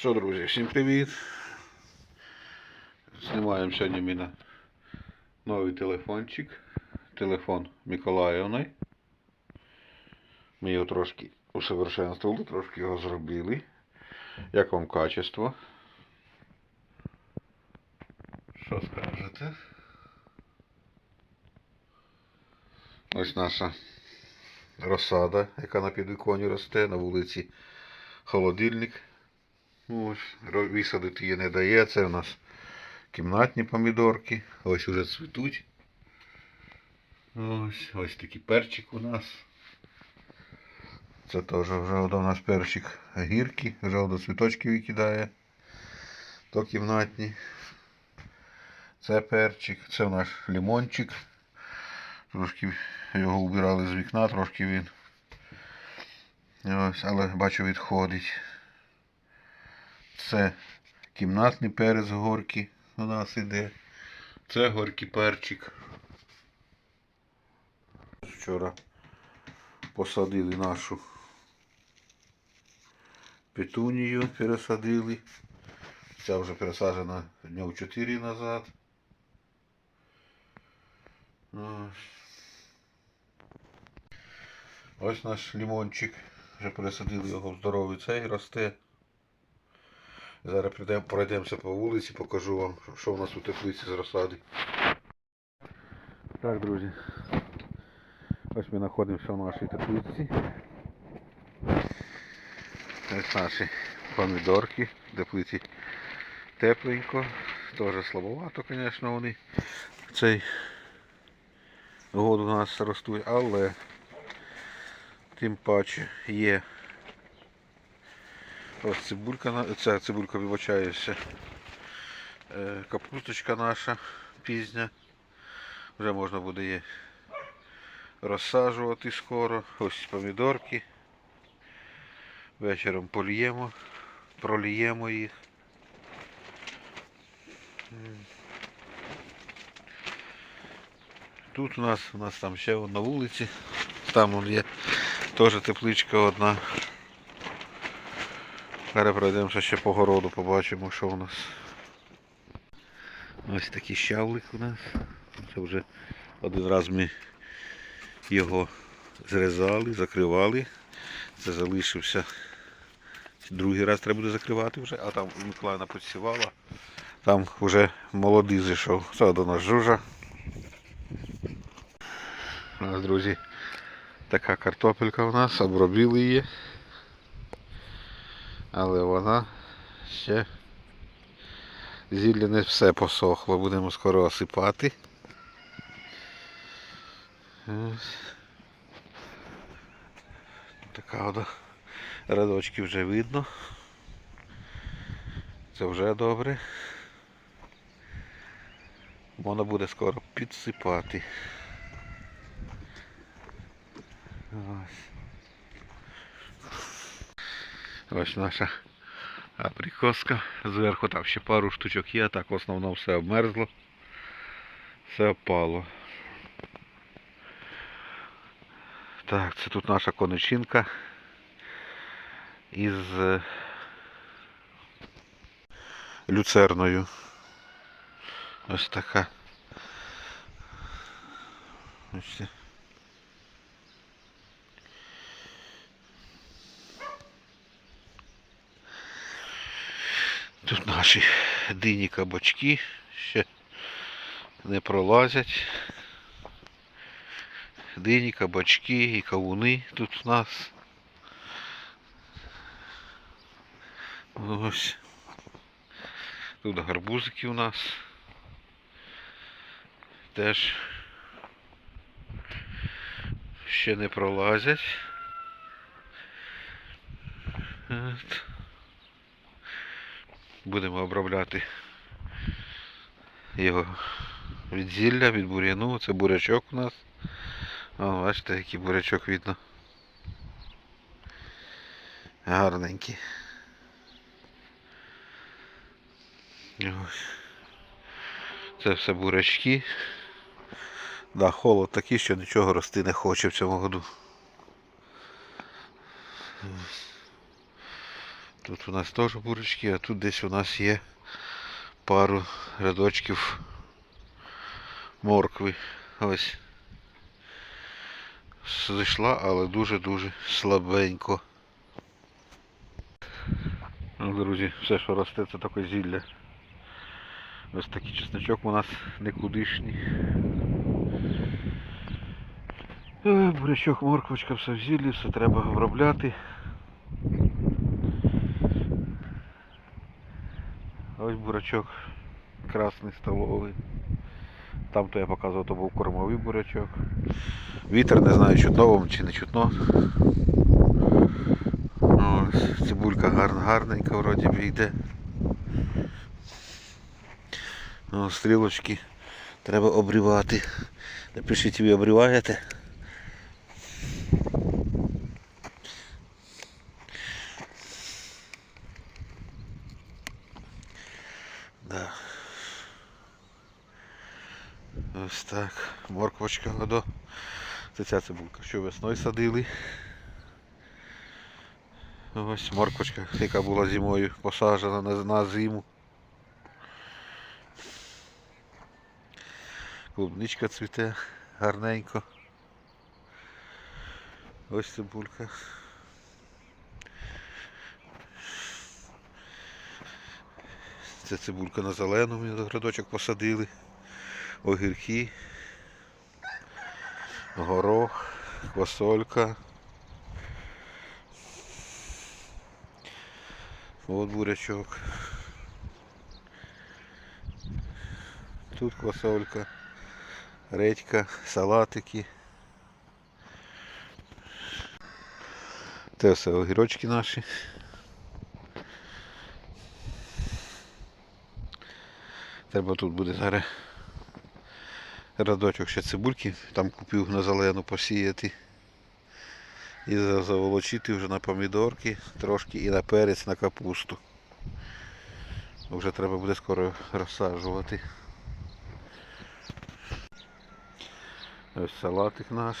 Що, друзі, всім привіт. Знімаємо сьогодні на новий телефончик. Телефон Миколаївни. Ми його трошки усовершенствували, трошки його зробили. Як вам качество? Що скажете? Ось наша розсада, яка на підвіконі росте, на вулиці холодильник. Ось, висадити її не дає. Це у нас кімнатні помідорки. Ось уже цвітуть. Ось, ось такий перчик у нас. Це теж вже у нас перчик гірки, вже до цвіточки викидає. То кімнатні. Це перчик, це наш лимончик. Трошки його убирали з вікна, трошки він. Ось, але бачу відходить. Це кімнатний перець горький у нас іде. Це горький перчик. Вчора посадили нашу петунію, пересадили. Ця вже пересаджена днів 4 назад. Ось. Ось наш лимончик. Вже пересадили його в здоровий цей росте. Зараз пройдемося по вулиці, покажу вам, що в нас у теплиці з розсади. Так, друзі. Ось ми знаходимося в нашій теплиці. Ось наші помідорки. Теплиці тепленько. Теж слабовато, звісно, вони цей год у нас ростуть, але тим паче є Ось цибулька, ця цибулька вибачаюся. Е, Капусточка наша пізня. Вже можна буде її розсаджувати скоро. Ось помідорки. Вечором поліємо, проліємо їх. Тут у нас, у нас там ще на вулиці. Там є теж тепличка одна. Зараз пройдемося ще по городу, побачимо, що у нас. Ось такий щавлик у нас. Це вже один раз ми його зрізали, закривали. Це залишився. Другий раз треба буде закривати вже, а там Миколаївна підсівала. Там вже молодий зайшов. Це до нас жужа. У нас, друзі, така картопелька у нас, обробили її але вона ще зілля не все посохло. Будемо скоро осипати. Ось. Така от радочки вже видно. Це вже добре. Вона буде скоро підсипати. Ось. Ось наша абрикоска. Зверху там ще пару штучок є, так в основному все обмерзло. Все опало. Так, це тут наша коничинка із е, люцерною. Ось така. Ось. Тут наші дині кабачки ще не пролазять. Дині, кабачки і кавуни тут у нас. Ось. Тут гарбузики у нас. Теж ще не пролазять. От. Будемо обробляти його від зілля, від бур'яну. Це бурячок у нас. О, бачите, який бурячок видно. Гарненький. Це все бурячки. Да, холод такий, що нічого рости не хоче в цьому году. Тут у нас теж бурочки, а тут десь у нас є пару рядочків моркви. Ось. Зайшла, але дуже-дуже слабенько. Ну, друзі, все, що росте, це таке зілля. Ось такий чесночок у нас никудишній. Бурячок, морквочка, все в зіллі, все треба обробляти. Ось бурячок красний столовий. Там то я показував, то був кормовий бурячок. Вітер не знаю, чутно вам чи не чутно. Ось, цибулька гарненька вроді би йде. О, стрілочки треба обрівати. Напишіть, ви обріваєте. Ось так. Морквочка годо. Це ця цибулька, що весною садили. Ось морквочка, яка була зимою посаджена на, на зиму. Клубничка цвіте гарненько. Ось цибулька. Це цибулька на зеленому градочок посадили. Огірки. Горох, квасолька. От бурячок. Тут квасолька, редька, салатики. Це все огірочки наші. Треба тут буде зараз радочок ще цибульки, там купив на зелену посіяти. І заволочити вже на помідорки, трошки і на перець, на капусту. Вже треба буде скоро розсаджувати. Ось салатик наш.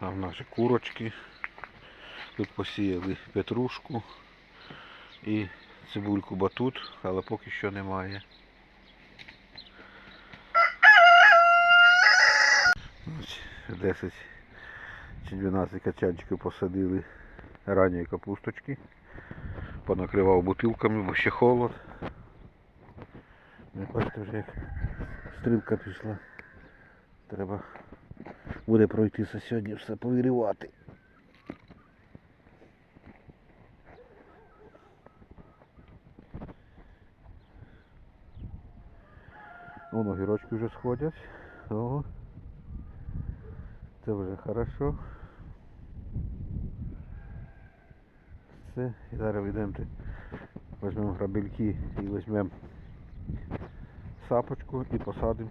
А в наші курочки. Тут посіяли петрушку і цибульку батут, але поки що немає. 10 чи 12 качанчиків посадили ранньої капусточки. Понакривав бутилками, бо ще холод. Не бачите вже як стрілка пішла. Треба буде пройтися сьогодні все повірювати. Вон огірочки вже сходять. О, це вже хорошо. Все, і зараз йдемо, візьмемо грабельки і візьмемо сапочку і посадимо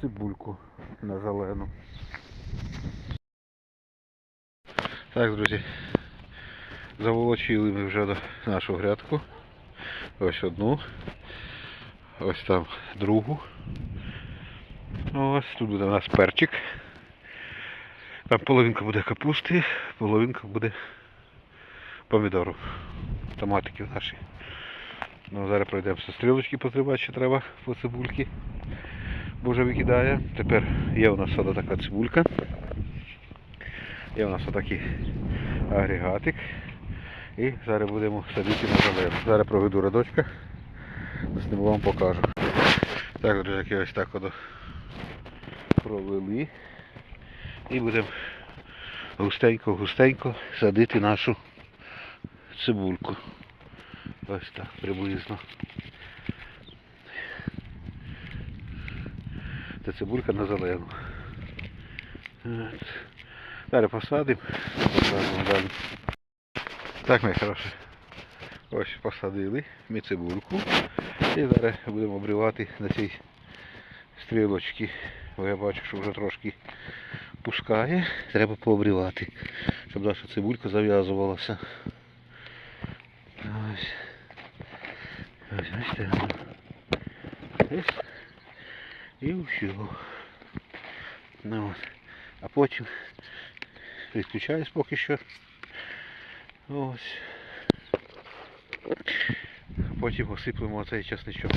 цибульку на зелену. Так, друзі, заволочили ми вже нашу грядку. Ось одну. Ось там другу. Ось тут буде у нас перчик. Там половинка буде капусти, половинка буде помідору. Томатики наші. Ну, зараз пройдемося. Стрілочки потримати ще треба по цибульки. Бо вже викидає. Тепер є у нас сюди така цибулька. Є у нас отакий агрегатик. І зараз будемо садити на зелену. Зараз проведу радочка. Зніму вам покажу. Так, друзі, ось так от провели. І будемо густенько-густенько садити нашу цибульку. Ось так приблизно. Це цибулька на зелену. От. Зараз посадимо. Далі. Так, мої хороші. Ось посадили ми цибульку. І зараз будемо обривати на цій стрілочці. Бо я бачу, що вже трошки пускає. Треба пообривати, щоб наша цибулька зав'язувалася. Ось. Ось, ось так. Ось. І все. Ну, от. А потім відключаюсь поки що. Ось. Потім осиплемо оцей часничок.